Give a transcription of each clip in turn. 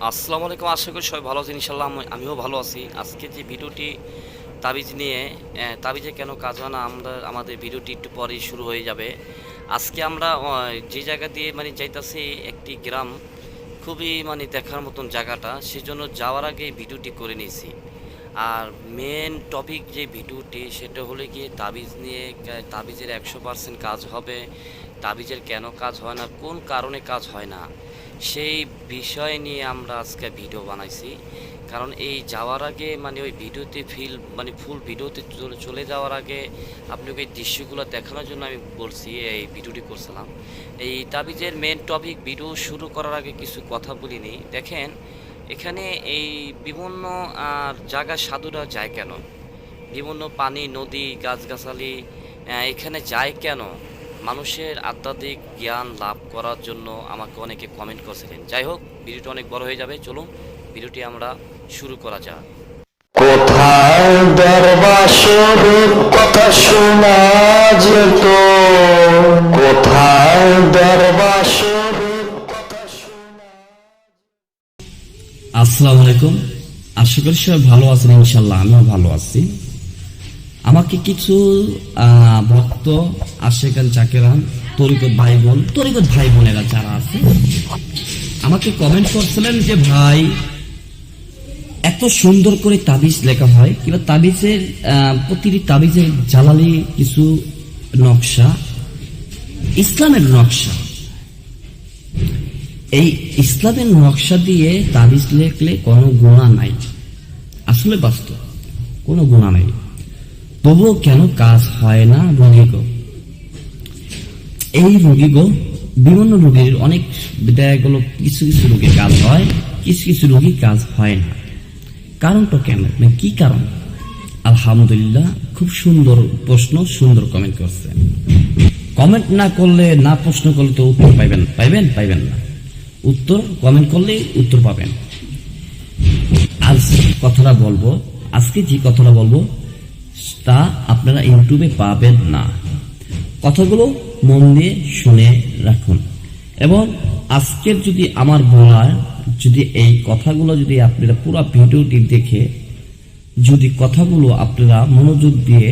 আসসালামু আলাইকুম, আশা করি সবাই ভালো আছেন ইনশাল্লাহ আমি- আমিও ভালো আছি। আজকে যে ভিডিওটি তাবিজ নিয়ে তাবিজে কেন কাজ হয় না, আমরা আমাদের ভিডিওটি একটু পরেই শুরু হয়ে যাবে। আজকে আমরা যে জায়গা দিয়ে মানে যাইতাছি, একটি গ্রাম, খুবই মানে দেখার মতন জায়গাটা, সেজন্য যাওয়ার আগে ভিডিওটি করে নিয়েছি। আর মেন টপিক যে ভিডিওটি, সেটা হলে গিয়ে তাবিজ নিয়ে তাবিজের একশো পার্সেন্ট কাজ হবে, তাবিজের কেন কাজ হয় না, কোন কারণে কাজ হয় না সেই বিষয় নিয়ে আমরা আজকে ভিডিও বানাইছি। কারণ এই যাওয়ার আগে মানে ওই ভিডিওতে ফিল মানে ফুল ভিডিওতে চলে যাওয়ার আগে আপনাকে এই দৃশ্যগুলো দেখানোর জন্য আমি বলছি, এই ভিডিওটি করছিলাম। এই তাবিজের মেন টপিক ভিডিও শুরু করার আগে কিছু কথা বলিনি। দেখেন, এখানে এই বিভিন্ন জায়গা সাধুরা যায় কেন? বিভিন্ন পানি, নদী, গাছগাছালি এখানে যায় কেন? মানুষের আধ্যাত্মিক জ্ঞান লাভ করার জন্য আমাকে অনেকে কমেন্ট করছিলেন। যাই হোক ভিডিওটা অনেক বড় হয়ে যাবে। চলুন ভিডিওটি আমরা শুরু করা যাক। কোথায় দরবাসরের কথা শোনা যেত? কোথায় দরবাসরের আসসালামু আলাইকুম। আশা করি সবাই ভালো আছেন ইনশাল্লাহ আমিও ভালো আছি। আমাকে কিছু ভক্ত আশেকান চাকেরান, তরিকত ভাই বোন তরিকত ভাই বোনেরা যারা আছে, আমাকে কমেন্ট করছিলেন যে, ভাই, এত সুন্দর করে তাবিজ লেখা হয়। কিংবা তাবিজের প্রতিটি তাবিজের জ্বালালি কিছু নকশা, ইসলামের নকশা। এই ইসলামের নকশা দিয়ে তাবিজ লেখলে কোনো গুণা নাই। আসলে বাস্তব, কোনো গুণা নাই। তবুও কেন কাজ হয় না রোগীগো এই রোগীগো বিভিন্ন রোগীর অনেক দেখা কিছু কিছু রোগীর কাজ হয়, কিছু কিছু রোগীর কাজ হয় না। কারণটা কেন? মানে কি কারণ? আলহামদুলিল্লাহ, খুব সুন্দর প্রশ্ন, সুন্দর কমেন্ট করছে। কমেন্ট না করলে, না প্রশ্ন করলে তো উত্তর পাইবেন পাইবেন পাইবেন না। উত্তর কমেন্ট করলে উত্তর পাবেন। আজ কথাটা বলব, আজকে যে কথাটা বলব তা আপনারা ইউটিউবে পাবেন না। কথাগুলো মন দিয়ে শুনে রাখুন। এবং আজকের যদি আমার বলার, যদি এই কথাগুলো যদি আপনারা পুরো ভিডিওটি দেখে, যদি কথাগুলো আপনারা মনোযোগ দিয়ে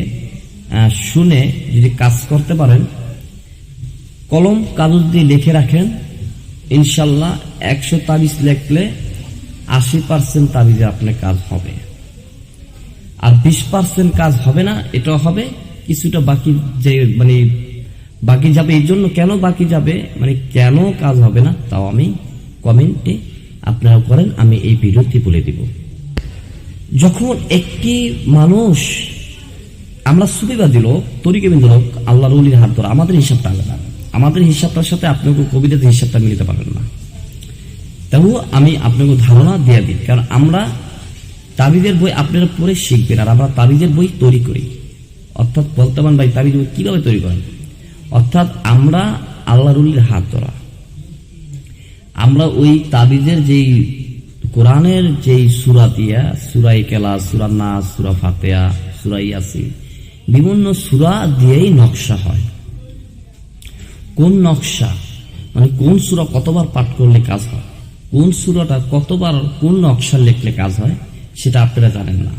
শুনে যদি কাজ করতে পারেন, কলম কাগজ দিয়ে লিখে রাখেন, ইনশাল্লাহ একশো তাবিজ লেখলে আশি পার্সেন্ট তাবিজে আপনার কাজ হবে। আর বিশ পার্সেন্ট কাজ হবে না এটা হবে। কিছুটা বাকি যে মানে বাকি যাবে এই জন্য কেন বাকি যাবে মানে কেন কাজ হবে না, তাও আমি কমেন্টে আপনারা করেন, আমি এই ভিডিওতে বলে দিব। যখন একটি মানুষ, আমরা সুবিবাদী লোক, তরিকেবিন্দু লোক আল্লাহ রুলির হাত ধরা, আমাদের হিসাবটা আলাদা। আমাদের হিসাবটার সাথে আপনাকে কবিতাদের হিসাবটা মিলিতে পারেন না। তবুও আমি আপনাকে ধারণা দিয়ে দিই, কারণ আমরা তাবিজের বই আপনারা পড়ে শিখবেন আর আমরা তাবিজের বই তৈরি করি। অর্থাৎ বলতে পারেন ভাই তাবিজ বই কীভাবে তৈরি করেন? অর্থাৎ আমরা আল্লাহ রুলির হাত ধরা। আমরা ওই তাবিজের যেই কোরআনের যেই সুরা দিয়া সুরাই কেলা সুরা নাস, সুরা ফাতেয়া সুরা ইয়াসি বিভিন্ন সুরা দিয়েই নকশা হয়। কোন নকশা? মানে কোন সুরা কতবার পাঠ করলে কাজ হয়? কোন সুরাটা কতবার কোন নকশা লিখলে কাজ হয়? সেটা আপনারা জানেন না।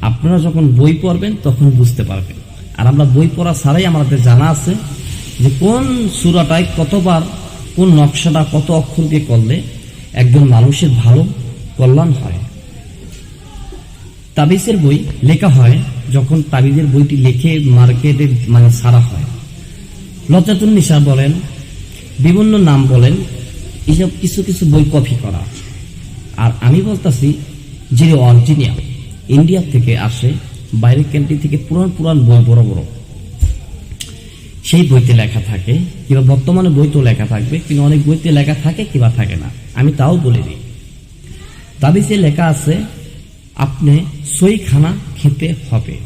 আপনারা যখন বই পড়বেন, তখন বুঝতে পারবেন। আর আমরা বই পড়া ছাড়াই আমাদের জানা আছে যে কোন সুরাটায় কতবার, কোন নকশাটা কত অক্ষর দিয়ে করলে একজন মানুষের ভালো কল্যাণ হয়। তাবিজের বই লেখা হয়, যখন তাবিজের বইটি লিখে, মার্কেটে মানে ছাড়া হয়। লজ্জাতুন নিশা বলেন, বিভিন্ন নাম বলেন, এসব কিছু কিছু বই কপি করা। আর আমি বলতাছি যে অরিজিনাল ইন্ডিয়া থেকে আসে, বাইরের ক্যান্টিন থেকে পুরান পুরান বই বড় বড়। সেই বইতে লেখা থাকে, কিংবা বর্তমানে বইতেও লেখা থাকবে কিন্তু অনেক বইতে লেখা থাকে, কিংবা থাকে না। আমি তাও বলে দিই। তাবিজে লেখা আছে, আপনি সই খানা খেতে হবে।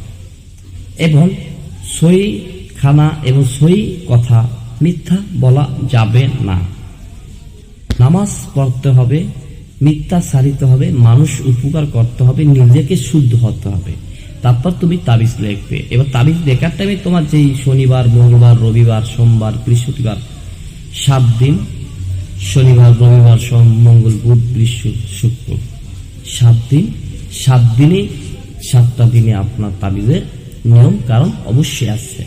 এবং সই খানা এবং সই কথা মিথ্যা বলা যাবে না। নামাজ পড়তে হবে মিথ্যা সারিতে হবে, মানুষ উপকার করতে হবে, নিজেকে শুদ্ধ হতে হবে। তারপর তুমি তাবিজ লিখবে এবার তাবিজ লেখার টাইমে তোমার যেই শনিবার, মঙ্গলবার, রবিবার, সোমবার, বৃহস্পতিবার, সাত দিন, শনিবার, রবিবার, সোম, মঙ্গল, বুধ বৃহস্পতি শুক্র। সাত দিন, সাত দিনে সাতটা দিনে আপনার তাবিজের নিয়ম, কারণ অবশ্যই আছে।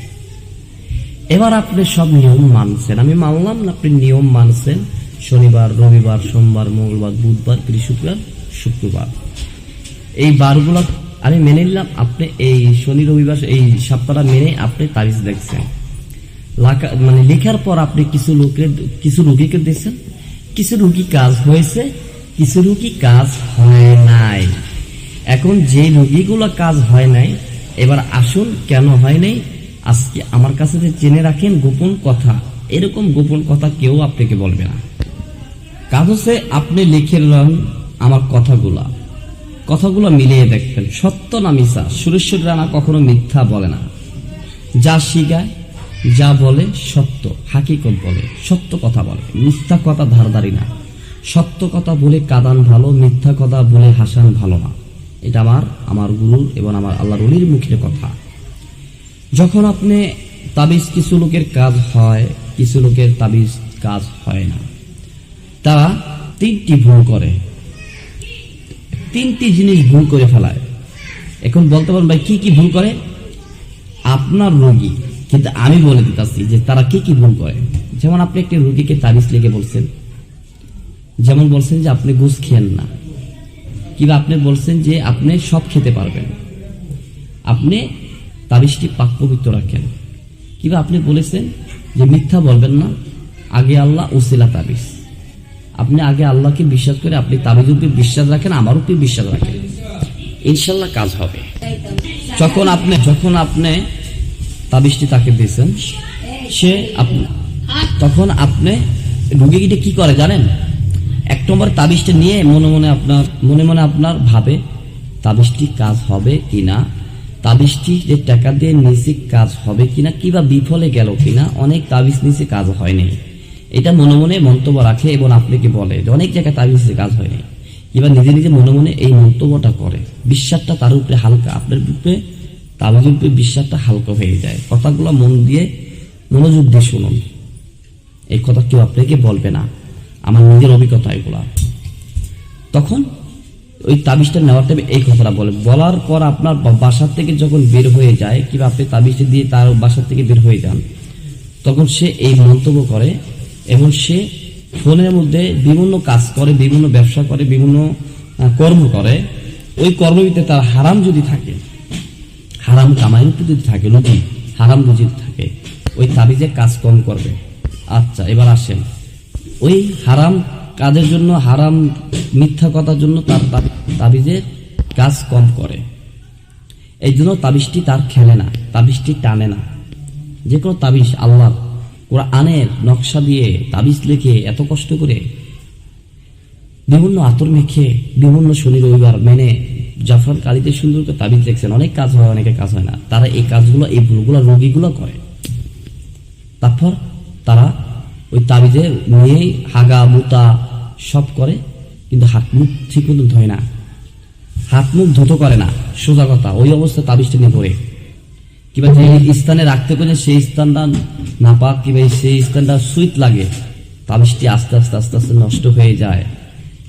এবার আপনি সব নিয়ম মানছেন। আমি মানলাম না আপনি নিয়ম মানছেন। শনিবার, রবিবার, সোমবার, মঙ্গলবার, বুধবার, বৃহস্পতিবার, শুক্রবার। এই বারগুলো আমি মেনে নিলাম, আপনি এই শনি, রবিবার, এই সপ্তাহটা মেনে আপনি তারিখ দেখছেন। মানে লেখার পর আপনি কিছু লোকের, কিছু রুগীকে দিয়েছেন কিছু রুগী কাজ হয়েছে, কিছু রুগী কাজ হয় নাই। এখন যে রুগীগুলো কাজ হয় নাই, এবার আসুন কেন হয় নাই? আজকে আমার কাছে জেনে রাখেন গোপন কথা, এরকম গোপন কথা কেউ আপনাকে বলবে না। কাগজে আপনি লিখে নেন আমার কথাগুলা। কথাগুলো মিলিয়ে দেখবেন, সত্য না মিশা সুরেশ্বর রানা কখনো মিথ্যা বলে না। যা শিখায়, যা বলে সত্য, হাকিকত বলে, সত্য কথা বলে। মিথ্যা কথা ধারধারি না। সত্য কথা বলে কাদান ভালো, মিথ্যা কথা বলে হাসান ভালো না। এটা আমার আমার গুরুর এবং আমার আল্লাহ অলির মুখের কথা। যখন আপনি তাবিজ কিছু লোকের কাজ হয়, কিছু লোকের তাবিজ কাজ হয় না। তারা তিনটি ভুল করে। তিনটি জিনিস ভুল করে ফেলায়। এখন বলতে পারেন ভাই, কি কি ভুল করে? আপনার রোগী, কিন্তু আমি বলে দিতেছি যে তারা কি কি ভুল করে। যেমন আপনি একটি রোগীকে তাবিজ লিখে বলছেন। যেমন বলছেন যে আপনি ঘুষ খেয়েন না। কিংবা আপনি বলছেন যে আপনি সব খেতে পারবেন। আপনি তাবিজটি পাক পবিত্র রাখেন। কিংবা আপনি বলেছেন যে মিথ্যা বলবেন না। আগে আল্লাহ ওসিলা তাবিজ। আপনি আগে আল্লাহকে বিশ্বাস করে আপনি তাবিজ উপরে বিশ্বাস রাখেন, আমার উপরে বিশ্বাস রাখেন। ইনশাল্লাহ কাজ হবে। যখন আপনি যখন আপনি তাবিজটি তাকে দিয়েছেন, সে আপ- তখন আপনি রুগীটা কি করে জানেন? এক নম্বর তাবিজটা নিয়ে মনে মনে আপনার, মনে মনে আপনার ভাবে তাবিজটি কাজ হবে কিনা, তাবিজটি যে টাকা দিয়ে নিচে কাজ হবে কিনা, কিবা বিফলে গেল কিনা, অনেক তাবিজ নিচে কাজ হয়নি। এটা মনে মনে মন্তব্য রাখে এবং আপনাকে বলে যে অনেক জায়গায় তাবিজ নিচে কাজ হয়নি। কিংবা নিজে নিজে মনে মনে এই মন্তব্যটা করে। বিশ্বাসটা তার উপরে হালকা, আপনার উপরে তাবিজের উপরে বিশ্বাসটা হালকা হয়ে যায়। কথাগুলো মন দিয়ে মনোযোগ দিয়ে শুনুন। এই কথা কেউ আপনাকে বলবে না। আমার নিজের অভিজ্ঞতা এগুলা। তখন ওই তাবিজটা নেওয়ার টাইমে এই কথাটা বলে। বলার পর আপনার বাসার থেকে যখন বের হয়ে যায়, কিংবা আপনি তাবিজটা দিয়ে তার বাসার থেকে বের হয়ে যান, তখন সে এই মন্তব্য করে এবং সে ফোনের মধ্যে বিভিন্ন কাজ করে, বিভিন্ন ব্যবসা করে, বিভিন্ন কর্ম করে। ওই কর্মের ভিতরে তার হারাম যদি থাকে, হারাম কামাই যদি থাকে রুজি হারাম রুজি থাকে, ওই তাবিজে কাজ কম করবে। আচ্ছা এবার আসেন। ওই হারাম কাজের জন্য, হারাম মিথ্যা কথার জন্য তার তাবি- তাবিজের কাজ কম করে। এই জন্য তাবিজটি তার খেলে না, তাবিজটি টানে না। যে কোনো তাবিজ আল্লাহ কোরআনের নকশা দিয়ে তাবিজ লিখে এত কষ্ট করে? বিভিন্ন আতর মেখে, বিভিন্ন শনি রবিবার মেনে জাফরান কালিতে সুন্দর করে তাবিজ লিখছেন। অনেক কাজ হয়, অনেকে কাজ হয় না। তারা এই কাজগুলো, এই ভুলগুলো রোগীগুলো করে। তারপর তারা ওই তাবিজে নিয়ে হাগা, মুতা সব করে, কিন্তু হাত মুখ ঠিক মতো ধয় না। হাত মুখ ধুত করে না। সোজা কথা, ওই অবস্থায় তাবিজটা নিয়ে পড়ে। কিংবা যে স্থানে রাখতে পারে, সেই স্থানটা না পাক কিংবা সেই স্থানটা সুইট লাগে, তাবিজটি আস্তে আস্তে আস্তে আস্তে নষ্ট হয়ে যায়,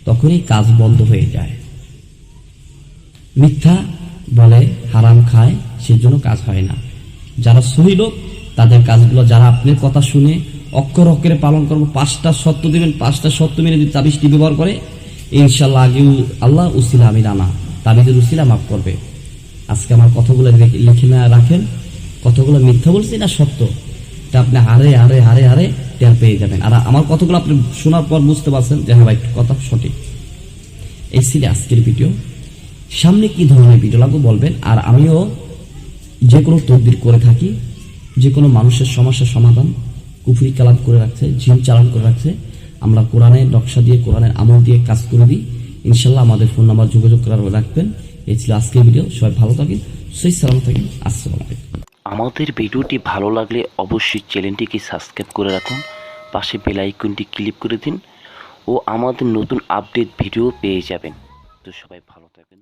তখনই কাজ বন্ধ হয়ে যায়। মিথ্যা বলে হারাম খায়, সেজন্য কাজ হয় না। যারা সহি লোক, তাদের কাজগুলো যারা আপনার কথা শুনে অক্ষর অক্ষরে পালন করব, পাঁচটা সত্য দিবেন, পাঁচটা সত্য মেনে যদি তাবিজটি ব্যবহার করে, ইনশাল্লাহ আগেও আল্লাহ উসিলা আমি রানা তাবিজের উসিলা মাফ করবে। আজকে আমার কথাগুলো লিখে না রাখেন। কথাগুলো মিথ্যা বলছি না সত্য? তা আপনি হারে হারে হারে হারে টের পেয়ে যাবেন। আর আমার কথাগুলো আপনি শোনার পর বুঝতে পারছেন যে হ্যাঁ ভাই, কথা সঠিক। এই ছিল আজকের ভিডিও সামনে কি ধরনের ভিডিও লাগবে বলবেন? আর আমিও যে কোনো তদবির করে থাকি, যে কোনো মানুষের সমস্যার সমাধান কুফরি কালাম করে রাখছে জিম চালান করে রাখছে, আমরা কোরআনের নকশা দিয়ে, কোরআনের আমল দিয়ে কাজ করে দিই। ইনশাল্লাহ আমাদের ফোন নাম্বার যোগাযোগ করার রাখবেন। এই ছিল আজকের ভিডিও। সবাই ভালো থাকেন সেই সালাম থাকেন। আসসালাম আলাইকুম। আমাদের ভিডিওটি ভালো লাগলে অবশ্যই চ্যানেলটিকে সাবস্ক্রাইব করে রাখুন। পাশে বেল আইকনটি ক্লিক করে দিন ও আমাদের নতুন আপডেট ভিডিও পেয়ে যাবেন। তো সবাই ভালো থাকবেন